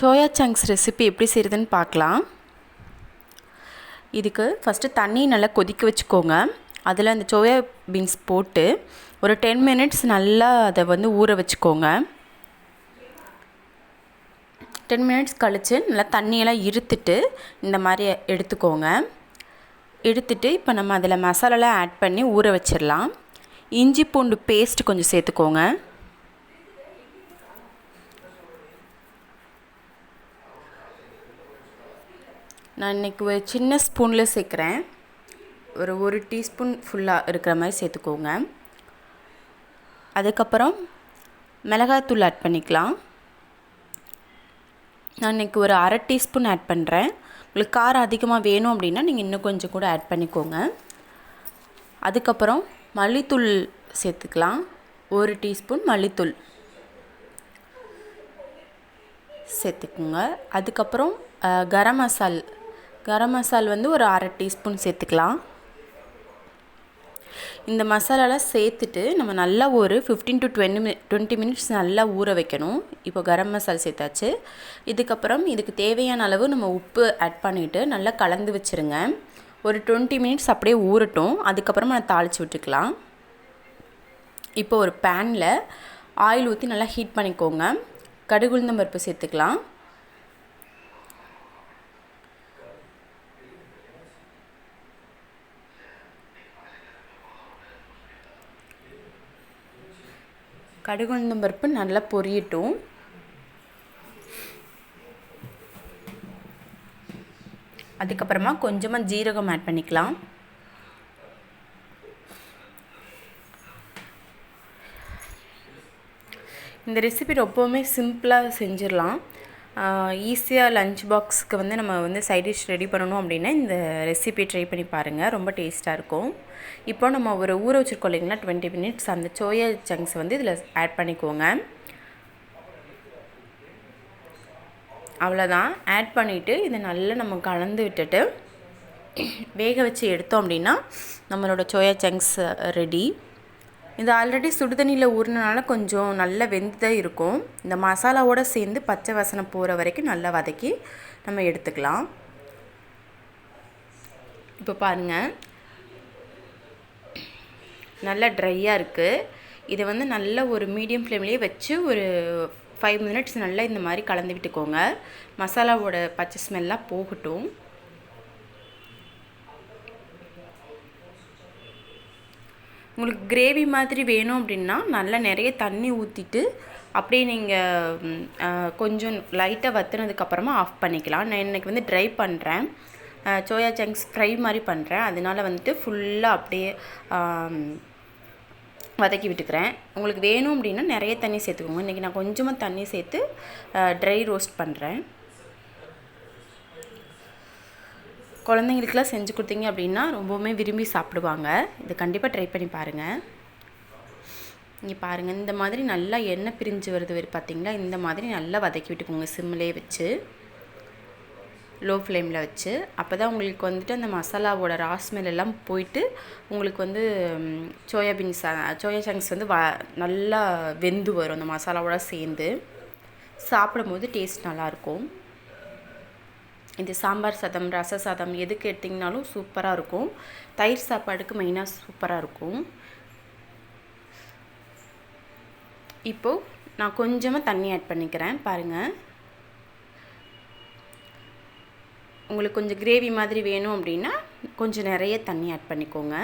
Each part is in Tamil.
சோயா சங்க்ஸ் ரெசிபி எப்படி செய்கிறதுன்னு பார்க்கலாம். இதுக்கு ஃபஸ்ட்டு தண்ணி நல்லா கொதிக்க வச்சுக்கோங்க. அதில் அந்த சோயா பீன்ஸ் போட்டு ஒரு டென் மினிட்ஸ் நல்லா அதை வந்து ஊற வச்சுக்கோங்க. டென் மினிட்ஸ் கழித்து நல்லா தண்ணியெல்லாம் இருத்துட்டு இந்த மாதிரி எடுத்துக்கோங்க. எடுத்துட்டு இப்போ நம்ம அதில் மசாலாலாம் ஆட் பண்ணி ஊற வச்சிடலாம். இஞ்சி பூண்டு பேஸ்ட் கொஞ்சம் சேர்த்துக்கோங்க. நான் இன்றைக்கி ஒரு சின்ன ஸ்பூனில் சேர்க்குறேன். ஒரு ஒரு டீஸ்பூன் ஃபுல்லாக இருக்கிற மாதிரி சேர்த்துக்கோங்க. அதுக்கப்புறம் மிளகாத்தூள் ஆட் பண்ணிக்கலாம். நான் இன்றைக்கி ஒரு அரை டீஸ்பூன் ஆட் பண்ணுறேன் உங்களுக்கு காரம் அதிகமாக வேணும் அப்படின்னா நீங்கள் இன்னும் கொஞ்சம் கூட ஆட் பண்ணிக்கோங்க. அதுக்கப்புறம் மல்லித்தூள் சேர்த்துக்கலாம். ஒரு டீஸ்பூன் மல்லித்தூள் சேர்த்துக்குங்க. அதுக்கப்புறம் கரம் மசால் கரம் மசால் வந்து ஒரு அரை டீஸ்பூன் சேர்த்துக்கலாம். இந்த மசாலாலாம் சேர்த்துட்டு நம்ம நல்லா ஒரு fifteen to twenty mini twenty minutes நல்லா ஊற வைக்கணும். இப்போ கரம் மசால் சேர்த்தாச்சு. இதுக்கப்புறம் இதுக்கு தேவையான அளவு நம்ம உப்பு ஆட் பண்ணிவிட்டு நல்லா கலந்து வச்சுருங்க. ஒரு டுவெண்ட்டி மினிட்ஸ் அப்படியே ஊறட்டும். அதுக்கப்புறமா நான் தாளித்து விட்டுக்கலாம். இப்போ ஒரு பேனில் ஆயில் ஊற்றி நல்லா ஹீட் பண்ணிக்கோங்க. கடுகுளுந்தம் பருப்பு சேர்த்துக்கலாம் பருப்பு நல்லா பொரியட்டும். அதுக்கப்புறமா கொஞ்சமாக ஜீரகம் ஆட் பண்ணிக்கலாம். இந்த ரெசிபி ரொம்பவுமே சிம்பிளாக செஞ்சிடலாம். ஈஸியாக லஞ்ச் பாக்ஸுக்கு வந்து நம்ம வந்து சைட் டிஷ் ரெடி பண்ணணும் அப்படின்னா இந்த ரெசிபி ட்ரை பண்ணி பாருங்கள் ரொம்ப டேஸ்ட்டாக இருக்கும். இப்போ நம்ம ஒரு ஊற வச்சுருக்கோம் இல்லைங்களா? டுவெண்ட்டி மினிட்ஸ் அந்த சோயா சங்க்ஸ் வந்து இதில் ஆட் பண்ணிக்கோங்க. அவ்வளோதான் ஆட் பண்ணிவிட்டு இதை நல்லா நம்ம கலந்து விட்டுட்டு வேக வச்சு எடுத்தோம் அப்படின்னா நம்மளோட சோயா சங்க்ஸ் ரெடி இது ஆல்ரெடி சுடுதண்ணியில் ஊறினால கொஞ்சம் நல்லா வெந்துதான் இருக்கும். இந்த மசாலாவோடு சேர்ந்து பச்சை வாசனை போகிற வரைக்கும் நல்லா வதக்கி நம்ம எடுத்துக்கலாம். இப்போ பாருங்கள் நல்லா ட்ரையாக இருக்குது இதை வந்து நல்ல ஒரு மீடியம் ஃப்ளேம்லேயே வச்சு ஒரு ஃபைவ் மினிட்ஸ் நல்லா இந்த மாதிரி கலந்து விட்டுக்கோங்க. மசாலாவோட பச்சை ஸ்மெல்லாம் போகட்டும். உங்களுக்கு கிரேவி மாதிரி வேணும் அப்படின்னா நல்லா நிறைய தண்ணி ஊற்றிட்டு அப்படியே நீங்கள் கொஞ்சம் லைட்டாக வற்றுனதுக்கப்புறமா ஆஃப் பண்ணிக்கலாம். நான் இன்றைக்கி வந்து ட்ரை பண்ணுறேன் சோயா சங்க்ஸ் ஃப்ரை மாதிரி பண்ணுறேன் அதனால் வந்துட்டு ஃபுல்லாக அப்படியே வதக்கி விட்டுக்கிறேன். உங்களுக்கு வேணும் அப்படின்னா நிறைய தண்ணி சேர்த்துக்கோங்க. இன்றைக்கி நான் கொஞ்சமாக தண்ணி சேர்த்து ட்ரை ரோஸ்ட் பண்ணுறேன் குழந்தைங்களுக்குலாம் செஞ்சு கொடுத்தீங்க அப்படின்னா ரொம்பவுமே விரும்பி சாப்பிடுவாங்க. இது கண்டிப்பாக ட்ரை பண்ணி பாருங்கள் இங்கே பாருங்கள் இந்த மாதிரி நல்லா எண்ணெய் பிரிஞ்சு வருது பார்த்தீங்களா இந்த மாதிரி நல்லா வதக்கி விட்டுக்கோங்க சிம்மிலே வச்சு. லோ ஃப்ளேமில் வச்சு. அப்போ தான் உங்களுக்கு வந்துட்டு அந்த மசாலாவோட ராஸ்மெல் எல்லாம் போயிட்டு உங்களுக்கு வந்து சோயாபீன்ஸ் சோயா சங்ஸ் வந்து வ நல்லா வெந்து வரும் அந்த மசாலாவோட சேர்ந்து. சாப்பிடும்போது டேஸ்ட் நல்லாயிருக்கும் இது சாம்பார் சாதம் ரச சாதம் எதுக்கு எடுத்திங்கனாலும் சூப்பராக இருக்கும். தயிர் சாப்பாடுக்கு மெயினாக சூப்பராக இருக்கும். இப்போது நான் கொஞ்சமாக தண்ணி ஆட் பண்ணிக்கிறேன் பாருங்கள் உங்களுக்கு கொஞ்சம் கிரேவி மாதிரி வேணும் அப்படின்னா கொஞ்சம் நிறைய தண்ணி ஆட் பண்ணிக்கோங்க.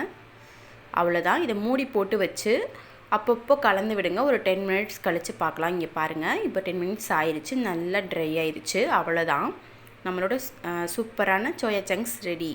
அவ்வளோதான் இதை மூடி போட்டு வச்சு அப்பப்போ கலந்து விடுங்க. ஒரு டென் மினிட்ஸ் கழித்து பார்க்கலாம். இங்கே பாருங்கள் இப்போ டென் மினிட்ஸ் ஆயிடுச்சு நல்லா ட்ரை ஆயிடுச்சு அவ்வளோதான் நம்மளோட சூப்பரான சோயா சங்க்ஸ் ரெடி.